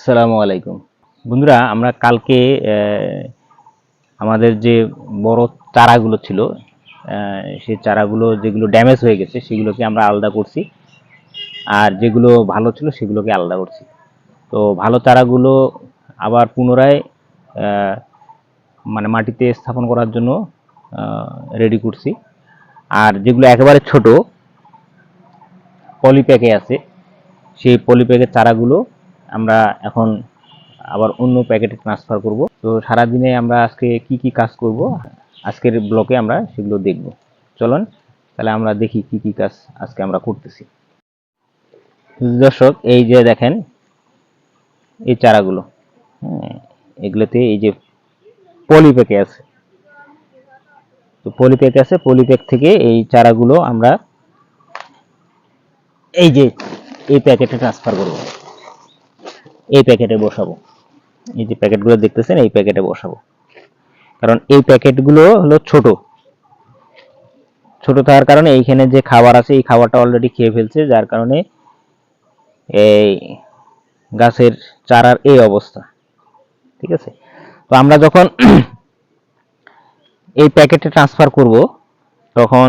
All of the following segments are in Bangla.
আসসালামু আলাইকুম। বন্ধুরা, আমরা কালকে আমাদের যে বড় চারাগুলো ছিল সেই চারাগুলো যেগুলো ড্যামেজ হয়ে গেছে, সেগুলোকে আমরা আলাদা করছি। আর যেগুলো ভালো ছিল, সেগুলোকে আলাদা করছি। তো ভালো চারাগুলো আবার পুনরায় মানে মাটিতে স্থাপন করার জন্য রেডি করছি। আর যেগুলো একেবারে ছোট পলিপ্যাকে আছে, সেই পলিপ্যাকের চারাগুলো আমরা এখন আবার অন্য প্যাকেটে ট্রান্সফার করব। তো সারাদিনে আমরা আজকে কি কি কাজ করব? আজকের ব্লকে আমরা সেগুলো দেখব। চলুন তাহলে আমরা দেখি কি কি কাজ আজকে আমরা করতেছি। দর্শক এই যে দেখেন এই চারাগুলো হ্যাঁ, এগুলোতে এই যে পলিপ্যাকে আছে। তো পলিপ্যাক আছে পলিপ্যাক থেকে এই চারাগুলো আমরা এই যে এই প্যাকেটে ট্রান্সফার করব। এই প্যাকেটে বসাবো। এই যে প্যাকেটগুলো দেখতেছেন, এই প্যাকেটে বসাবো। কারণ এই প্যাকেটগুলো হলো ছোট। ছোট থাকার কারণে এইখানে যে খাবার আছে, এই খাবারটা অলরেডি খেয়ে ফেলছে, যার কারণে এই গাছের চারার এই অবস্থা। ঠিক আছে? তো আমরা যখন এই প্যাকেটে ট্রান্সফার করব, তখন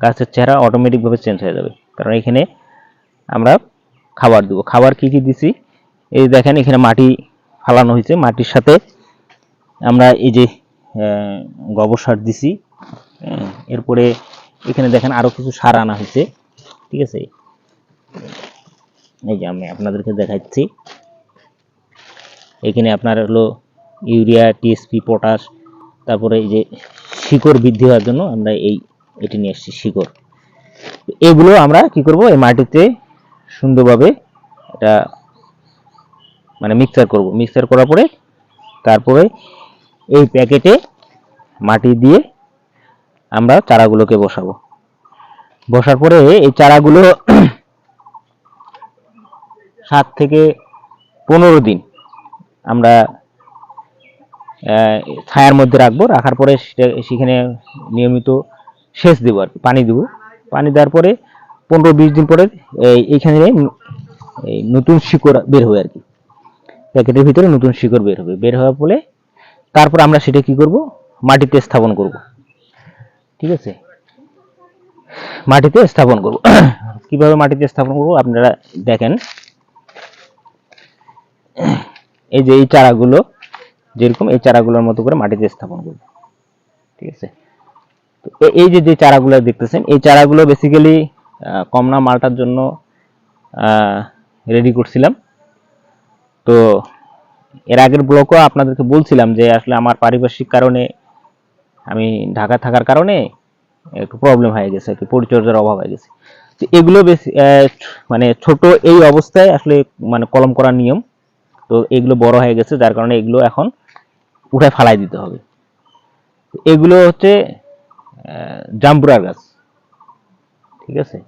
গাছের চেহারা অটোমেটিকভাবে চেঞ্জ হয়ে যাবে। কারণ এখানে আমরা খাবার দেবো। খাবার কি কি দিছি? এই দেখেন, এখানে মাটি ফালানো হয়েছে। মাটির সাথে আমরা এই যে গোবর সার দিছি এরপরে এখানে দেখেন আরও কিছু সার আনা হয়েছে। ঠিক আছে? এই যে আমি আপনাদেরকে দেখাচ্ছি। এখানে আপনার হলো ইউরিয়া টিএসপি পটাশ, তারপরে এই যে শিকড় বৃদ্ধি হওয়ার জন্য আমরা এই, এটি নিয়ে এসেছি, শিকড়। এগুলো আমরা কি করব? এই মাটিতে সুন্দরভাবে এটা মানে মিক্সচার করব। মিক্সচার করার পরে তারপরে এই প্যাকেটে মাটি দিয়ে আমরা চারাগুলোকে বসাবো। বসার পরে এই চারাগুলো সাত থেকে পনেরো দিন আমরা ছায়ার মধ্যে রাখব। রাখার পরে সেখানে নিয়মিত সেচ দেবো আর পানি দেবো। পানি দেওয়ার পরে পনেরো বিশ দিন পরে এইখানে এই নতুন শিকড় বের হবে আর কি। প্যাকেটের ভিতরে নতুন শিকড় বের হবে। বের হওয়ার ফলে তারপর আমরা সেটা কি করব? মাটিতে স্থাপন করব। ঠিক আছে? মাটিতে স্থাপন করব। কীভাবে মাটিতে স্থাপন করব? আপনারা দেখেন। এই যে এই চারাগুলো, যেরকম এই চারাগুলোর মতো করে মাটিতে স্থাপন করব। ঠিক আছে? তো এই যে যে চারাগুলো দেখতেছেন, এই চারাগুলো বেসিক্যালি কমনা মালটার জন্য রেডি করছিলাম। তো এর আগের ব্লকও আপনাদেরকে বলছিলাম যে আসলে আমার পারিপার্শ্বিক কারণে আমি ঢাকা থাকার কারণে একটু প্রবলেম হয়ে গেছে, একটু পরিচর্যার অভাব হয়ে গেছে। তো এগুলো বেশি মানে ছোট এই অবস্থায় আসলে মানে কলম করার নিয়ম। তো এগুলো বড় হয়ে গেছে, যার কারণে এগুলো এখন উঠে ফালাই দিতে হবে। এগুলো হচ্ছে জাম্বুরার গাছ। ঠিক আছে?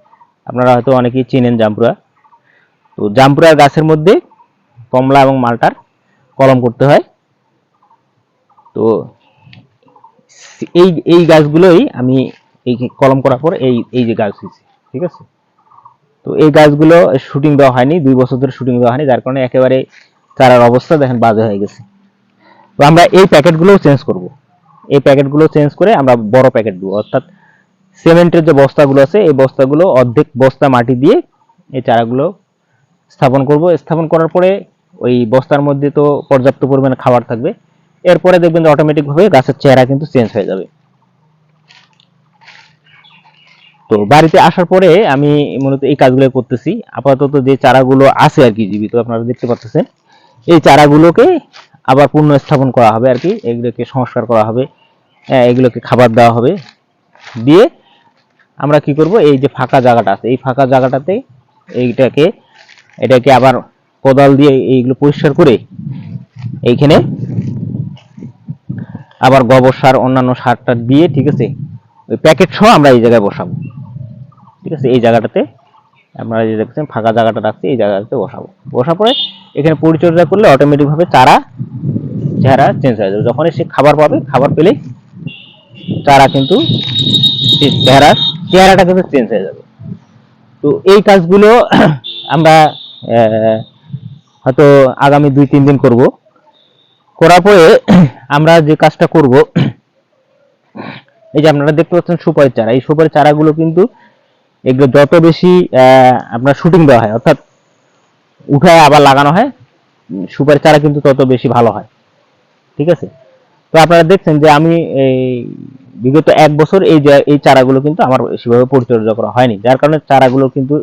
আপনারা হয়তো অনেকেই চেনেন জাম্বুরা তো জাম্বুরার গাছের মধ্যে কমলা এবং মালটার কলম করতে হয়। তো এই এই গাছগুলোই আমি এই কলম করার পর এই এই যে গাছ হয়েছে, ঠিক আছে? তো এই গাছগুলো শুটিং দেওয়া হয়নি, দুই বছর ধরে শুটিং দেওয়া হয়নি, যার কারণে একেবারে চারার অবস্থা দেখেন বাজে হয়ে গেছে। তো আমরা এই প্যাকেটগুলোও চেঞ্জ করব। এই প্যাকেটগুলো চেঞ্জ করে আমরা বড় প্যাকেট দেবো, অর্থাৎ সিমেন্টের যে বস্তাগুলো আছে এই বস্তাগুলো অর্ধেক বস্তা মাটি দিয়ে এই চারাগুলো স্থাপন করব। স্থাপন করার পরে ওই বস্তার মধ্যে তো পর্যাপ্ত পরিমাণে খাবার থাকবে। এরপরে দেখবেন যে অটোমেটিক ভাবে গাছের চেহারা কিন্তু চেঞ্জ হয়ে যাবে। তো বাড়িতে আসার পরে আমি মূলত এই কাজগুলো করতেছি। আপাতত যে চারাগুলো আছে আর কি জীবিত আপনারা দেখতে পাচ্ছেন এই চারাগুলোকে আবার পুনঃ স্থাপন করা হবে আর কি। এগুলোকে সংস্কার করা হবে হ্যাঁ, এগুলোকে খাবার দেওয়া হবে। দিয়ে আমরা কি করব? এই যে ফাঁকা জায়গাটা আছে, এই ফাঁকা জায়গাটাতে এইটাকে, এটাকে আবার কোদাল দিয়ে এইগুলো পরিষ্কার করে এইখানে আবার গোবর সার, অন্যান্য সারটা দিয়ে, ঠিক আছে? ওই প্যাকেট সহ আমরা এই জায়গায় বসাবো। ঠিক আছে? এই জায়গাটাতে আপনারা যে দেখছেন, ফাঁকা জায়গাটা রাখছি, এই জায়গাটাতে বসাবো। বসার পরে এখানে পরিচর্যা করলে অটোমেটিকভাবে চারা চেহারা চেঞ্জ হয়ে যাবে। যখনই সে খাবার পাবে, খাবার পেলেই চারা কিন্তু চেহারা চেহারাটা কিন্তু চেঞ্জ হয়ে যাবে। তো এই কাজগুলো আমরা হয়তো আগামী দুই, তিন দিন করব। করার পরে আমরা যে কাজটা করব, এই যে আপনারা দেখতে পাচ্ছেন সুপারি চারা। এই সুপারি চারাগুলো কিন্তু এগুলো যত বেশি আপনার শুটিং দেওয়া হয়, অর্থাৎ উঠায় আবার লাগানো হয়, সুপারি চারা কিন্তু তত বেশি ভালো হয়। ঠিক আছে? তো আপনারা দেখছেন যে আমি এই বিগত এক বছর এই যে, এই চারাগুলো কিন্তু আমার সেভাবে পরিচর্যা করা হয়নি। যার কারণে চারাগুলো কিন্তু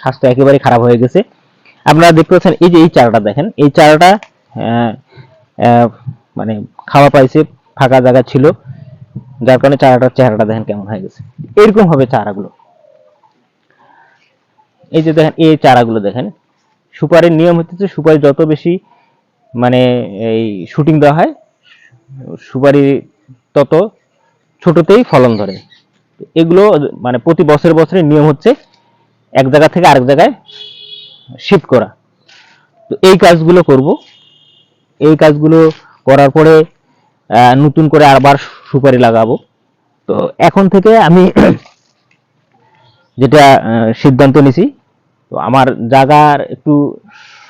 স্বাস্থ্য একেবারে খারাপ হয়ে গেছে। আপনারা দেখতে পাচ্ছেন, এই যে এই চারাটা দেখেন, এই চারাটা মানে খাওয়া পাইছে, ফাঁকা জায়গা ছিল। যার কারণে চারাটার চেহারাটা দেখেন কেমন হয়ে গেছে। এরকম হবে চারাগুলো। এই যে দেখেন, এই চারাগুলো দেখেন। সুপারির নিয়ম হচ্ছে সুপারি যত বেশি মানে এই শুটিং দেওয়া হয়, সুপারি তত ছোটতেই ফলন ধরে। এগুলো মানে প্রতি বছরে বছরে নিয়ম হচ্ছে এক জায়গা থেকে আরেক জায়গায় শিফট করা। তো এই কাজগুলো করব। এই কাজগুলো করার পরে নতুন করে আবার সুপারি লাগাবো। তো এখন থেকে আমি যেটা সিদ্ধান্ত নিছি, তো আমার জায়গার একটু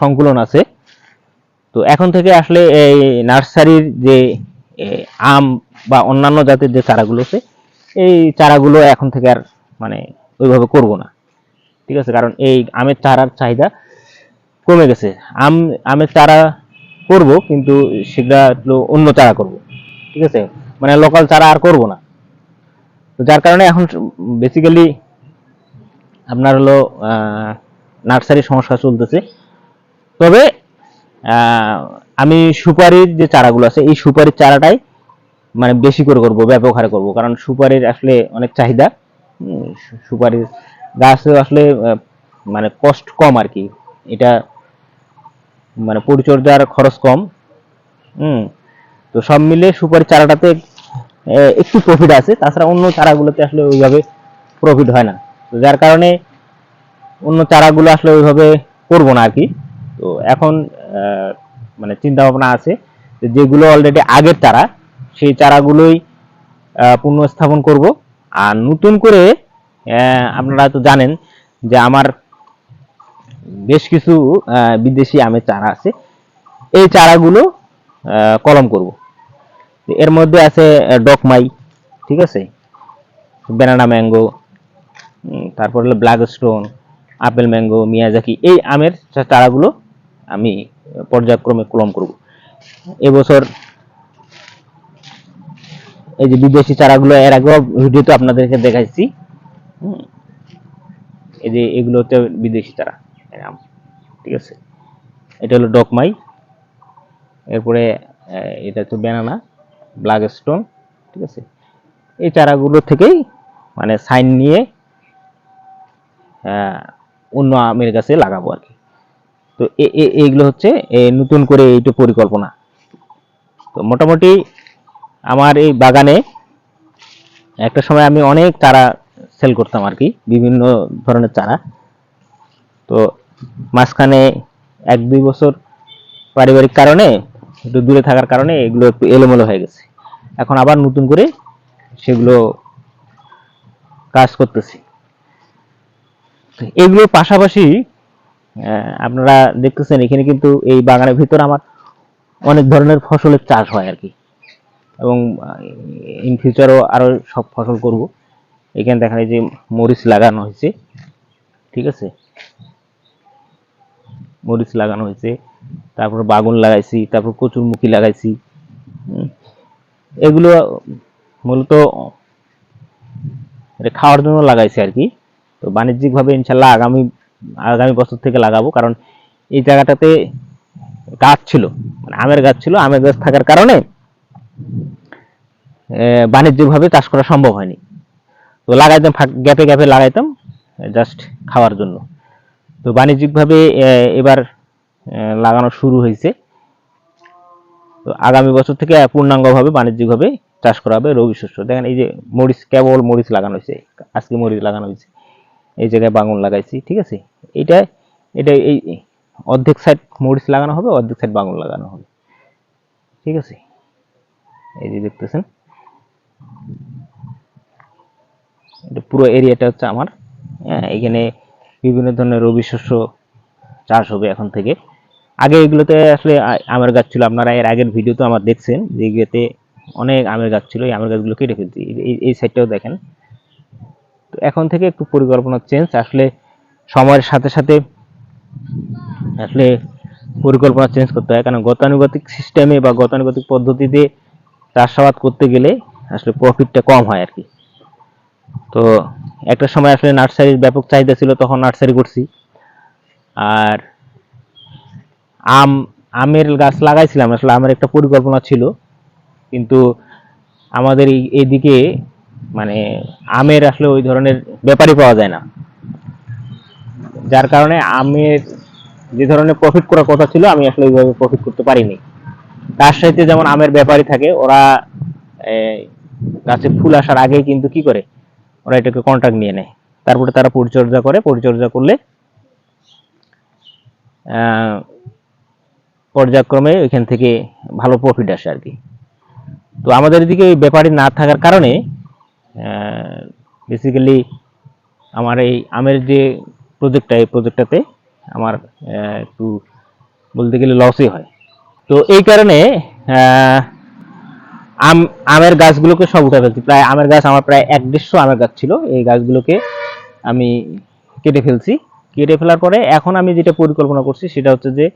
সংকুলন আছে। তো এখন থেকে আসলে এই নার্সারির যে আম বা অন্যান্য জাতের যে চারাগুলো আছে, এই চারাগুলো এখন থেকে আর মানে ওইভাবে করব না। ঠিক আছে? কারণ এই আমের চারার চাহিদা কমে গেছে। আম, আমের চারা করব, কিন্তু সেটা অন্য চারা করব। ঠিক আছে? মানে লোকাল চারা আর করব না। তো যার কারণে এখন বেসিক্যালি আপনার হলো নার্সারি সমস্যা চলতেছে। তবে আমি সুপারির যে চারাগুলো আছে, এই সুপারির চারাটাই মানে বেশি করে করব, ব্যাপক হারে করব। কারণ সুপারির আসলে অনেক চাহিদা। সুপারির গাছে আসলে মানে কষ্ট কম আর কি এটা মানে পরিচর্যার খরচ কম। হুম তো সব মিলে সুপারি চারাটাতে একটু প্রফিট আছে। তাছাড়া অন্য চারাগুলোতে আসলে ওইভাবে প্রফিট হয় না। তো যার কারণে অন্য চারাগুলো আসলে ওইভাবে করব না আর কি তো এখন মানে চিন্তা ভাবনা আছে যেগুলো অলরেডি আগের চারা সেই চারাগুলোই পুনঃস্থাপন করব। আর নতুন করে আপনারা তো জানেন যে আমার বেশ কিছু বিদেশি আমের চারা আছে। এই চারাগুলো কলম করব। এর মধ্যে আছে ডকমাই, ঠিক আছে? ব্যানানা ম্যাঙ্গো তারপর হলো black stone apple mango, Miyazaki, এই আমের চারাগুলো আমি পর্যায়ক্রমে কলম করব। এবছর এই যে বিদেশি চারাগুলো, এর আগেও ভিডিওতে আপনাদেরকে দেখাইছি। এই যে এগুলো হচ্ছে বিদেশি চারা ঠিক আছে? এটা হলো ডকমাই এরপরে এটা হচ্ছে ব্যানানা ব্ল্যাক স্টোন ঠিক আছে? এই চারাগুলো থেকেই মানে সাইন নিয়ে অন্য আমের গাছে লাগাবো আর কি। তো এইগুলো হচ্ছে নতুন করে এইটা পরিকল্পনা। তো মোটামুটি আমার এই বাগানে একটা সময় আমি অনেক চারা সেল করতাম আর কি, বিভিন্ন ধরনের চারা। তো মাঝখানে এক, দুই বছর পারিবারিক কারণে, একটু দূরে থাকার কারণে এগুলো একটু এলোমেলো হয়ে গেছে। এখন আবার নতুন করে সেগুলো কাজ করতেছি। এগুলোর পাশাপাশি আপনারা দেখতেছেন এখানে কিন্তু এই বাগানের ভিতর আমার অনেক ধরনের ফসলের চাষ হয় আর কি। এবং ইন ফিউচারও আরও সব ফসল করব। এখানে দেখা যায় যে মরিচ লাগানো হয়েছে। ঠিক আছে? মরিচ লাগানো হয়েছে। তারপর বাগুন লাগাইছি, তারপর কচুরমুখী লাগাইছি। এগুলো মূলত খাওয়ার জন্য লাগাইছি আর কি। তো বাণিজ্যিকভাবে ইনশাল্লাহ আগামী আগামী বছর থেকে লাগাবো। কারণ এই জায়গাটাতে গাছ ছিল মানে আমের গাছ ছিল, আমের গাছ থাকার কারণে বাণিজ্যিকভাবে চাষ করা সম্ভব হয়নি। তো লাগাইতাম গ্যাপে গ্যাপে লাগাইতাম জাস্ট খাওয়ার জন্য। তো বাণিজ্যিকভাবে এবার লাগানো শুরু হয়েছে। তো আগামী বছর থেকে পূর্ণাঙ্গভাবে বাণিজ্যিকভাবে চাষ করা হবে রবি শস্য। দেখেন এই যে মরিচ, কেবল মরিচ লাগানো হয়েছে, আজকে মরিচ লাগানো হয়েছে। এই জায়গায় বাঙুন লাগাইছি, ঠিক আছে? এটা এটা এই অর্ধেক সাইড মরিচ লাগানো হবে, অর্ধেক সাইড বাঙুন লাগানো হবে। ঠিক আছে? এই যে দেখতেছেন। পুরো এরিয়াটা হচ্ছে আমার। হ্যাঁ, এখানে বিভিন্ন ধরনের রবি শস্য চাষ হবে এখন থেকে। আগে এগুলোতে আসলে আমের গাছ ছিল। আপনারা এর আগের ভিডিও তো আমার দেখছেন যে এগুলোতে অনেক আমের গাছ ছিল। এই আমের গাছগুলো কেটে ফেলছি। এই সাইডটাও দেখেন। তো এখন থেকে একটু পরিকল্পনা চেঞ্জ আসলে সময়ের সাথে সাথে আসলে পরিকল্পনা চেঞ্জ করতে হয়। কারণ গতানুগতিক সিস্টেমে বা গতানুগতিক পদ্ধতিতে চাষাবাদ করতে গেলে আসলে প্রফিটটা কম হয় আর কি। তো একটা সময় আসলে নার্সারির ব্যাপক চাহিদা ছিল, তখন নার্সারি করছি। আর আম, আমের গাছ লাগাইছিলাম, আসলে আমার একটা পরিকল্পনা ছিল। কিন্তু আমাদের এই, এইদিকে মানে আমের আসলে ওই ধরনের ব্যাপারই পাওয়া যায় না। যার কারণে আমের যে ধরনের প্রফিট করার কথা ছিল, আমি আসলে ওইভাবে প্রফিট করতে পারিনি। তার সাথে যেমন আমের ব্যাপারী থাকে, ওরা গাছে ফুল আসার আগেই কিন্তু কি করে? ওরা এটাকে কন্ট্রাক্ট নিয়ে নেয়। তারপরে তারা পরিচর্যা করে, পরিচর্যা করলে পর্যায়ক্রমে এখান থেকে ভালো প্রফিট আসে আর কি। তো আমাদের এদিকে ওই ব্যাপারী না থাকার কারণে বেসিক্যালি আমার এই আমের যে প্রজেক্টটা এই প্রজেক্টটাতে আমার একটু বলতে গেলে লসই হয়। তো এই কারণে আম আমের গাছগুলোকে সব উঠে ফেলছি। প্রায় আমের গাছ আমার প্রায় এক দেড়শো আমের গাছ ছিল। এই গাছগুলোকে আমি কেটে ফেলছি। কেটে ফেলার পরে এখন আমি যেটা পরিকল্পনা করছি সেটা হচ্ছে যে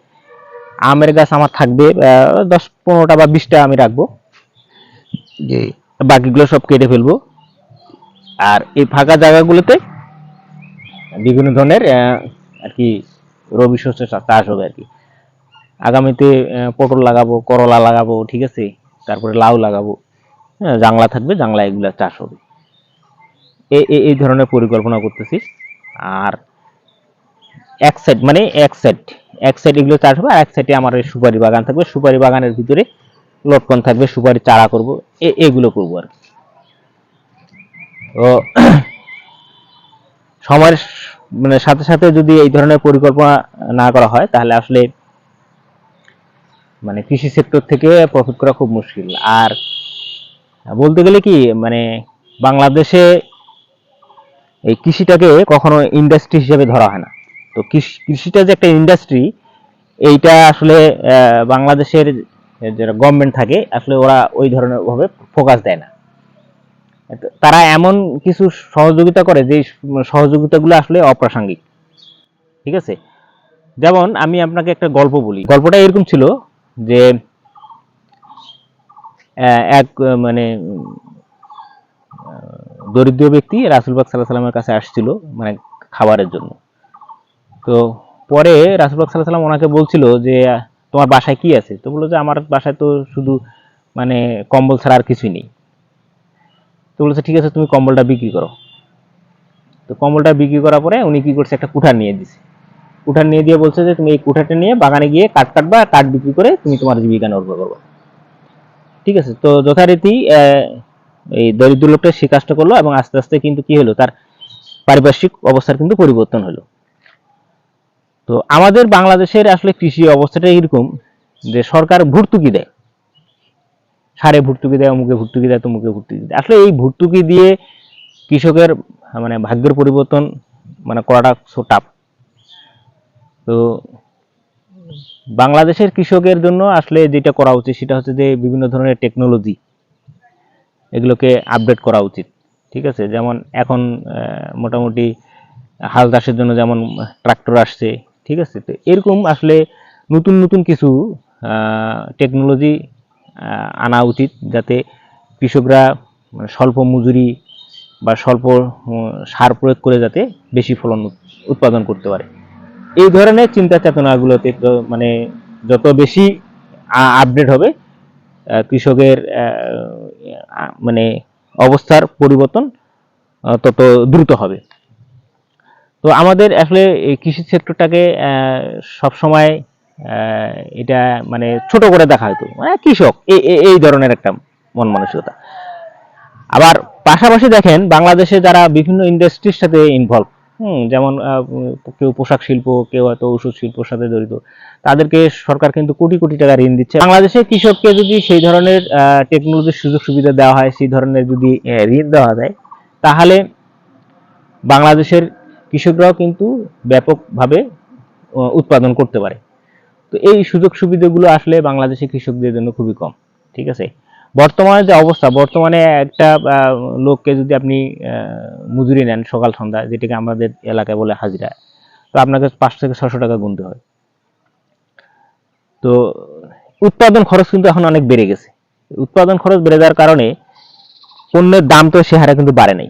আমের গাছ আমার থাকবে দশ পনেরোটা বা বিশটা আমি রাখব। যে বাকিগুলো সব কেটে ফেলব। আর এই ফাঁকা জায়গাগুলোতে বিভিন্ন ধরনের আর কি রবি শস্য চাষ হবে আর কি। আগামীতে পটল লাগাবো করলা লাগাবো ঠিক আছে? তারপরে লাউ লাগাবো। হ্যাঁ, জাংলা থাকবে জাংলা এগুলা চাষ হবে। এই ধরনের পরিকল্পনা করতেছি আর এক সাইড মানে এক সাইড এক সাইড এগুলো চাষ হবে আর এক সাইডে আমার ওই সুপারি বাগান থাকবে। সুপারি বাগানের ভিতরে লটকন থাকবে সুপারি চারা করব এগুলো করব আর। তো সময়ের মানে সাথে সাথে যদি এই ধরনের পরিকল্পনা না করা হয় তাহলে আসলে মানে কৃষি সেক্টর থেকে প্রফিট করা খুব মুশকিল। আর বলতে গেলে কি মানে বাংলাদেশে এই কৃষিটাকে কখনো ইন্ডাস্ট্রি হিসেবে ধরা হয় না। তো কৃষিটা যে একটা ইন্ডাস্ট্রি এইটা আসলে বাংলাদেশের যারা গভর্নমেন্ট থাকে, আসলে ওরা ওই ধরনের ভাবে ফোকাস দেয় না। তারা এমন কিছু সহযোগিতা করে যে সহযোগিতাগুলো আসলে অপ্রাসঙ্গিক। ঠিক আছে? যেমন আমি আপনাকে একটা গল্প বলি। গল্পটা এরকম ছিল যে এক মানে দরিদ্র ব্যক্তি রাসুলবাগ সাল্লাহ সাল্লামের কাছে আসছিল মানে খাবারের জন্য। তো, পরে রাসুলবাগ সাল্লাহ সাল্লাম ওনাকে বলছিল যে, তোমার বাসায় কি আছে? তো বলল যে, আমার বাসায় তো শুধু মানে কম্বল ছাড়া আর কিছুই নেই। তো বলেছে, ঠিক আছে, তুমি কম্বলটা বিক্রি করো। তো কম্বলটা বিক্রি করার পরে উনি কি করছে, একটা কুঠার নিয়ে দিছে। কুঠার নিয়ে দিয়ে বলছে যে, তুমি এই কুঠারটা নিয়ে বাগানে গিয়ে কাঠ কাটবা কাঠ বিক্রি করে তুমি তোমার জীবিকা নির্ভর করবে। ঠিক আছে? তো যথারীতি এই দরিদ্র লোকটা সে কাজটা করল এবং আস্তে আস্তে কিন্তু কি হলো? তার পারিপার্শ্বিক অবস্থার কিন্তু পরিবর্তন হলো। তো আমাদের বাংলাদেশের আসলে কৃষি অবস্থাটা এরকম যে, সরকার ভর্তুকি দেয়। সারে ভর্তুকি দেয়, অমুকে ভর্তুকি দেয়, তমুকে ভর্তুকি দেয়। আসলে এই ভর্তুকি দিয়ে কৃষকের মানে ভাগ্যের পরিবর্তন মানে করাটা সো টাফ তো বাংলাদেশের কৃষকের জন্য আসলে যেটা করা উচিত সেটা হচ্ছে যে বিভিন্ন ধরনের টেকনোলজি এগুলোকে আপডেট করা উচিত, ঠিক আছে? যেমন এখন মোটামুটি হাল চাষের জন্য যেমন ট্রাক্টর আসছে, ঠিক আছে? তো এরকম আসলে নতুন নতুন কিছু টেকনোলজি আনা উচিত যাতে কৃষকরা মানে স্বল্প মজুরি বা স্বল্প সার প্রয়োগ করে যাতে বেশি ফলন উৎ- উৎপাদন করতে পারে। এই ধরনের চিন্তা চেতনাগুলোতে তো মানে যত বেশি আপডেট হবে কৃষকের মানে অবস্থার পরিবর্তন তত দ্রুত হবে। তো আমাদের আসলে কৃষি সেক্টরটাকে সব সময় এটা মানে ছোট করে দেখা হতো। মানে কৃষক এই ধরনের একটা মন মানসিকতা। আবার পাশাপাশি দেখেন, বাংলাদেশে যারা বিভিন্ন ইন্ডাস্ট্রির সাথে ইনভলভ হুম, যেমন কেউ পোশাক শিল্প, কেউ হয়তো ওষুধ শিল্পর সাথে জড়িত। তাদেরকে সরকার কিন্তু কোটি কোটি টাকা ঋণ দিচ্ছে। বাংলাদেশের কৃষককে যদি সেই ধরনের টেকনোলজির সুযোগ সুবিধা দেওয়া হয়, সেই ধরনের যদি ঋণ দেওয়া যায়, তাহলে বাংলাদেশের কৃষকরাও কিন্তু ব্যাপকভাবে উৎপাদন করতে পারে। তো এই সুযোগ সুবিধাগুলো আসলে বাংলাদেশের কৃষকদের জন্য খুবই কম, ঠিক আছে? বর্তমানে যে অবস্থা, বর্তমানে একটা লোককে যদি আপনি মজুরি নেন সকাল সন্ধ্যা যেটাকে আমাদের এলাকায় বলে হাজিরা, তো আপনাকে পাঁচশো থেকে ছশো টাকা গুনতে হয়। তো উৎপাদন খরচ কিন্তু এখন অনেক বেড়ে গেছে। উৎপাদন খরচ বেড়ে যাওয়ার কারণে পণ্যের দাম তো সে হারে কিন্তু বাড়ে নাই।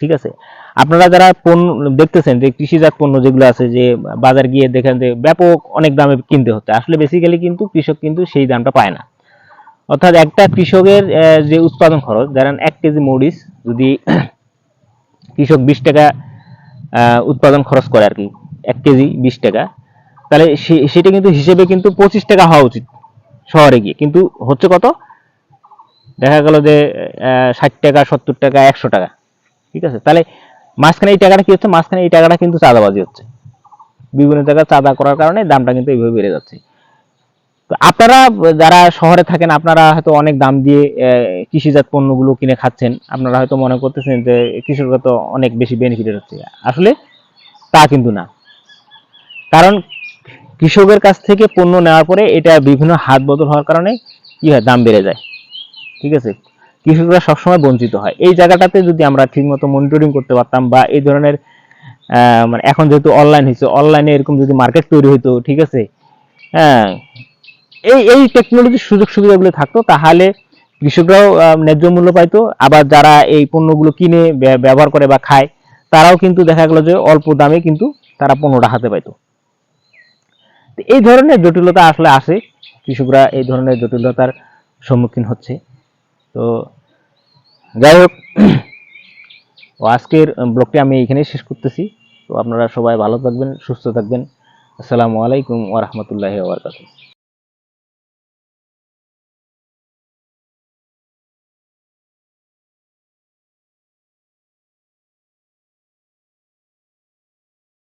ঠিক আছে? আপনারা যারা পণ্য দেখতেছেন যে কৃষিজাত পণ্য যেগুলো আছে, যে বাজার গিয়ে দেখেন যে ব্যাপক অনেক দামে কিনতে হচ্ছে, আসলে বেসিক্যালি কিন্তু কৃষক কিন্তু সেই দামটা পায় না। অর্থাৎ একটা কৃষকের যে উৎপাদন খরচ, ধরেন এক কেজি মরিচ যদি কৃষক বিশ টাকা উৎপাদন খরচ করে আর কি, এক কেজি বিশ টাকা, তাহলে সেটা কিন্তু হিসেবে কিন্তু পঁচিশ টাকা হওয়া উচিত শহরে গিয়ে। কিন্তু হচ্ছে কত? দেখা গেল যে ষাট টাকা, সত্তর টাকা, একশো টাকা, ঠিক আছে? তাহলে মাঝখানে এই টাকাটা কি হচ্ছে? মাঝখানে এই টাকাটা কিন্তু চাঁদাবাজি হচ্ছে। বিভিন্ন জায়গায় চাঁদা করার কারণে দামটা কিন্তু এইভাবে বেড়ে যাচ্ছে। আপনারা যারা শহরে থাকেন, আপনারা হয়তো অনেক দাম দিয়ে কৃষিজাত পণ্যগুলো কিনে খাচ্ছেন। আপনারা হয়তো মনে করতেছেন যে কৃষকরা তো অনেক বেশি বেনিফিটেড হচ্ছে। আসলে তা কিন্তু না। কারণ কৃষকের কাছ থেকে পণ্য নেওয়ার পরে এটা বিভিন্ন হাত বদল হওয়ার কারণে কি হয়, দাম বেড়ে যায়। ঠিক আছে? কৃষকরা সবসময় বঞ্চিত হয়। এই জায়গাটাতে যদি আমরা ঠিকমতো মনিটরিং করতে পারতাম বা এই ধরনের মানে এখন যেহেতু অনলাইন হয়েছে অনলাইনে এরকম যদি মার্কেট তৈরি হতো ঠিক আছে? হ্যাঁ এই এই টেকনোলজির সুযোগ সুবিধাগুলো থাকতো, তাহলে কৃষকরাও ন্যায্য মূল্য পাইতো। আবার যারা এই পণ্যগুলো কিনে ব্যবহার করে বা খায়, তারাও কিন্তু দেখা গেল যে অল্প দামে কিন্তু তারা পণ্যটা হাতে পাইতো। এই ধরনের জটিলতা আসলে আসে, কৃষকরা এই ধরনের জটিলতার সম্মুখীন হচ্ছে। তো যাই হোক আজকের ব্লগটি আমি এখানেই শেষ করতেছি। তো আপনারা সবাই ভালো থাকবেন, সুস্থ থাকবেন। আসসালামু আলাইকুম ওয়া রাহমাতুল্লাহি ওয়া বারাকাতুহু।